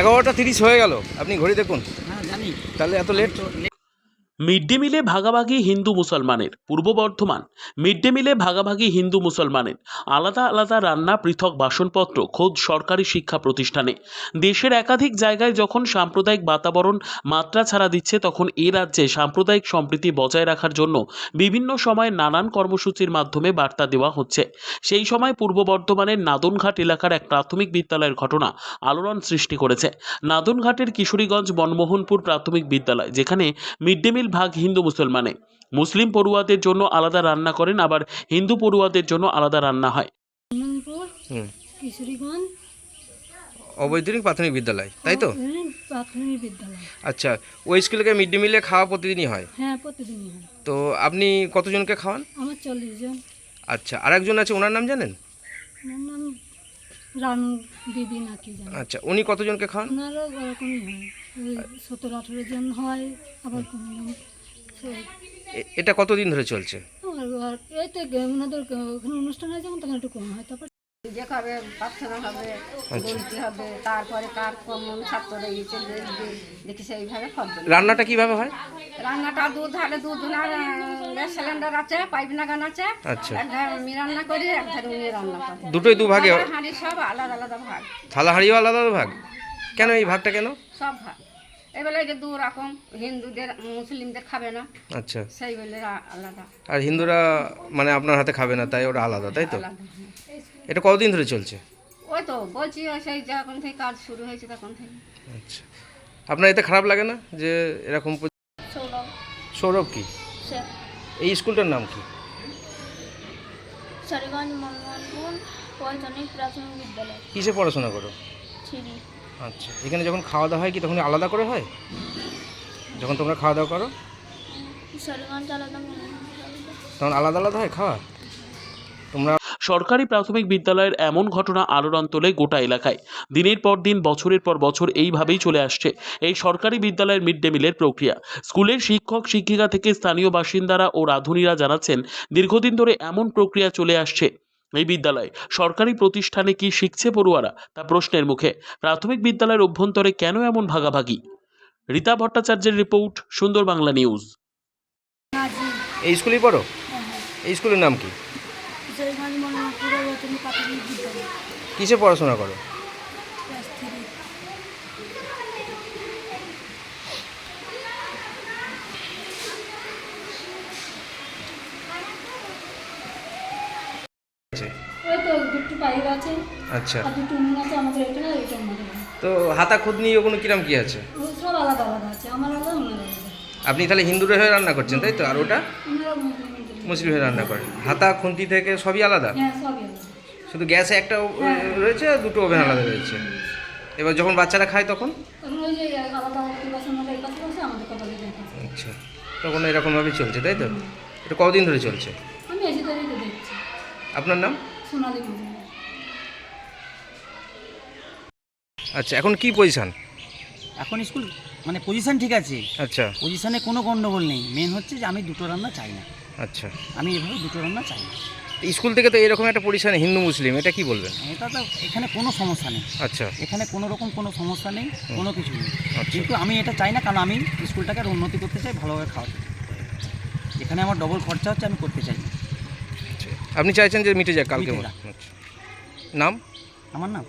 এগারোটা তিরিশ হয়ে গেল। আপনি ঘড়ি দেখুন। জানি। তাহলে এত লেট মিড ডে মিলে ভাগাভাগি হিন্দু মুসলমানের, পূর্ব বর্ধমান। মিড ডে মিলে ভাগাভাগি হিন্দু মুসলমানের। আলাদা আলাদা রান্না, পৃথক বাসনপত্র, খোদ সরকারি শিক্ষা প্রতিষ্ঠানে। দেশের একাধিক জায়গায় যখন সাম্প্রদায়িক বাতাবরণ মাত্রা ছাড়া দিচ্ছে, তখন এ রাজ্যে সাম্প্রদায়িক সম্প্রীতি বজায় রাখার জন্য বিভিন্ন সময় নানান কর্মসূচির মাধ্যমে বার্তা দেওয়া হচ্ছে। সেই সময় পূর্ব বর্ধমানের নাদনঘাট এলাকার এক প্রাথমিক বিদ্যালয়ের ঘটনা আলোড়ন সৃষ্টি করেছে। নাদনঘাটের কিশোরীগঞ্জ মনমোহনপুর প্রাথমিক বিদ্যালয়, যেখানে মিড ডে মিল ভাগ হিন্দু মুসলমানে মুসলিম পড়ুয়াদের জন্য আলাদা রান্না করেন আবার হিন্দু পড়ুয়াদের জন্য আলাদা রান্না হয়। অবৈতনিক প্রাথমিক বিদ্যালয় তাই তো? প্রাথমিক বিদ্যালয়। আচ্ছা ওই স্কুলে মিড ডে মিলে খাওয়া প্রতিদিনই হয়? হ্যাঁ প্রতিদিনই হয়। তো আপনি কতজনকে খাওয়ান? আমার চল্লিশ জন। আচ্ছা আর একজন আছে ওনার নাম জানেন? নাম রানু দিদি নাকি জানি। আচ্ছা উনি কতজনকে খান? ওনারও ওরকমই হয়। ওই সতেরো আঠেরো জন হয় আবার কোনো এটা কতদিন ধরে চলছে? আর- আর এই তো ওনাদের ওখানে অনুষ্ঠান হয় যখন তখন একটু কম হয়। তারপর প্রার্থনা হবে বলতে হবে তারপরে কার কমন ছাত্র রয়েছে দেখবে দেখি সেইভাবে রান্নাটা কীভাবে হয়? রান্নাটা দুধ হালে দুধ গ্যাস সিলিন্ডার আছে পাইপ লাগানো আছে আচ্ছা। ধারে আমি রান্না করি এক ধারে উনি রান্না করে। দুটোই দু ভাগে হাঁড়ি সব আলাদা আলাদা ভাগ। থালা হাঁড়িও আলাদা আলাদা ভাগ? কেন এই ভাগটা কেন? সব ভাগ। যে দু রকম হিন্দুদের মুসলিমদের খাবে না আচ্ছা। সেই বলে আলাদা। আর হিন্দুরা মানে আপনার হাতে খাবে না তাই ওটা আলাদা তাই তো? আলাদা এটা কতদিন ধরে চলছে? ওই তো বলছি সেই যখন থেকে কাজ শুরু হয়েছে তখন থেকে। আচ্ছা। আপনার এতে খারাপ লাগে না যে এরকম সৌরভ। কি? এই স্কুলটার নাম কি? কিসে পড়াশোনা করো? আচ্ছা এখানে যখন খাওয়া দাওয়া হয় কি তখন আলাদা করে হয়? যখন তোমরা খাওয়া দাওয়া করো? তখন আলাদা আলাদা হয় খাওয়া? তোমরা সরকারি প্রাথমিক বিদ্যালয়ের এমন ঘটনা আলোড়ন তোলে গোটা এলাকায়। দিনের পর দিন বছরের পর বছর এইভাবেই চলে আসছে এই সরকারি বিদ্যালয়ের মিড ডে মিলের প্রক্রিয়া। স্কুলের শিক্ষক শিক্ষিকা থেকে স্থানীয় বাসিন্দারা ও রাঁধুনিরা জানাচ্ছেন দীর্ঘদিন ধরে এমন প্রক্রিয়া চলে আসছে এই বিদ্যালয়। সরকারি প্রতিষ্ঠানে কি শিখছে পড়ুয়ারা? তা প্রশ্নের মুখে। প্রাথমিক বিদ্যালয়ের অভ্যন্তরে কেন এমন ভাগাভাগি? রীতা ভট্টাচার্যের রিপোর্ট সুন্দর বাংলা নিউজ। এই স্কুলেই পড়ো? এই স্কুলের নাম কি? কিশোরীগঞ্জ মনমোহনপুর পৈতনিক প্রাথমিক বিদ্যালয় কিসে পড়াশোনা করো? ক্লাস আছে। ওই তো দুটো বাইরে আছে আচ্ছা এখানে। তো হাতা খুদনি ওগুলো কিরম কি আছে? সব আলাদা আলাদা আছে আমার আলাদা। আপনি তাহলে হিন্দুরা হয়ে রান্না করছেন তাই তো? আর ওটা? মুসলিম হয়ে রান্না করেন হাতা খুন্তি থেকে সবই আলাদা? হ্যাঁ সবই আলাদা। শুধু গ্যাসে একটা ও- রয়েছে আর দুটো ওভেন আলাদা রয়েছে? এবার যখন বাচ্চারা খায় তখন? আচ্ছা। তখন এরকমভাবে চলছে তাই তো? এটা কতদিন ধরে চলছে? আপনার নাম? আচ্ছা এখন কি পজিশন এখন স্কুল মানে পজিশন ঠিক আছে। আচ্ছা। পজিশনে কোনো গণ্ডগোল নেই। মেন হচ্ছে যে আমি দুটো রান্না চাই না। আচ্ছা। আমি এভাবে দুটো রান্না চাই না। স্কুল থেকে তো এরকম একটা পজিশন হিন্দু মুসলিম এটা কি বলবেন? এটা তো এখানে কোনো সমস্যা নেই। আচ্ছা। এখানে কোনো রকম কোনো সমস্যা নেই কোনো কিছু নেই। আচ্ছা। কিন্তু আমি এটা চাই না কারণ আমি স্কুলটাকে আরও উন্নতি করতে চাই ভালোভাবে খাওয়াতে। এখানে আমার ডবল খরচা হচ্ছে আমি করতে চাই না। আচ্ছা। আপনি চাইছেন যে মিটে যাক কালকে। আচ্ছা। নাম? আমার নাম।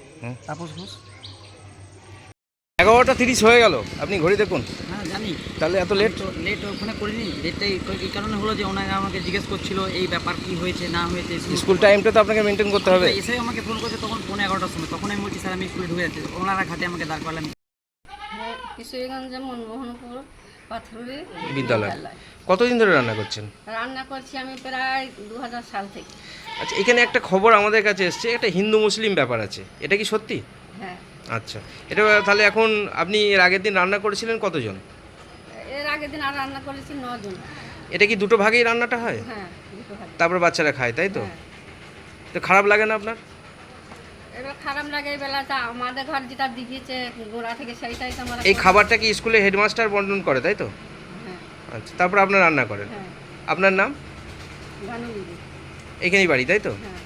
তাপস ঘোষ। এগারোটা তিরিশ হয়ে গেল। আপনি ঘড়ি দেখুন। হ্যাঁ জানি। তাহলে এত লেট লেট ওখানে করিনি। লেটটা এই কারণে হলো যে ওনারা আমাকে জিজ্ঞেস করছিল এই ব্যাপার কি হয়েছে না হয়েছে স্কুল টাইমটা তো আপনাকে মেনটেন করতে হবে। এসে আমাকে ফোন করেছে তখন পৌনে এগারোটার সময়। তখন আমি বলছি স্যার আমি স্কুলে ঢুকে যাচ্ছি। ওনারা ঘাটে আমাকে দাঁড় করলাম হ্যাঁ কিশোরীগঞ্জে মনমোহনপুর প্রাথমিক বিদ্যালয়। কতদিন ধরে রান্না করছেন? রান্না করছি আমি প্রায় দু হাজার সাল থেকে। আচ্ছা এখানে একটা খবর আমাদের কাছে এসছে একটা হিন্দু মুসলিম ব্যাপার আছে। এটা কি সত্যি? হ্যাঁ। আচ্ছা। এটা তাহলে এখন আপনি এর আগের দিন রান্না করেছিলেন কতজন? এর আগের দিন আর রান্না করেছি নজন। এটা কি দুটো ভাগেই রান্নাটা হয়? হ্যাঁ দুটো তারপর বাচ্চারা খায় তাই তো? হ্যাঁ। তো খারাপ লাগে না আপনার? এবার খারাপ লাগে এই বেলাটা। আমাদের ঘর যেটা দিয়েছে গোড়া থেকে সেইটাই তো আমরা এই খাবারটা কি স্কুলে হেডমাস্টার বন্টন করে তাই তো? হ্যাঁ। আচ্ছা তারপর আপনার রান্না করেন। হ্যাঁ। আপনার নাম? দিদি এখানেই বাড়ি তাই তো? হ্যাঁ।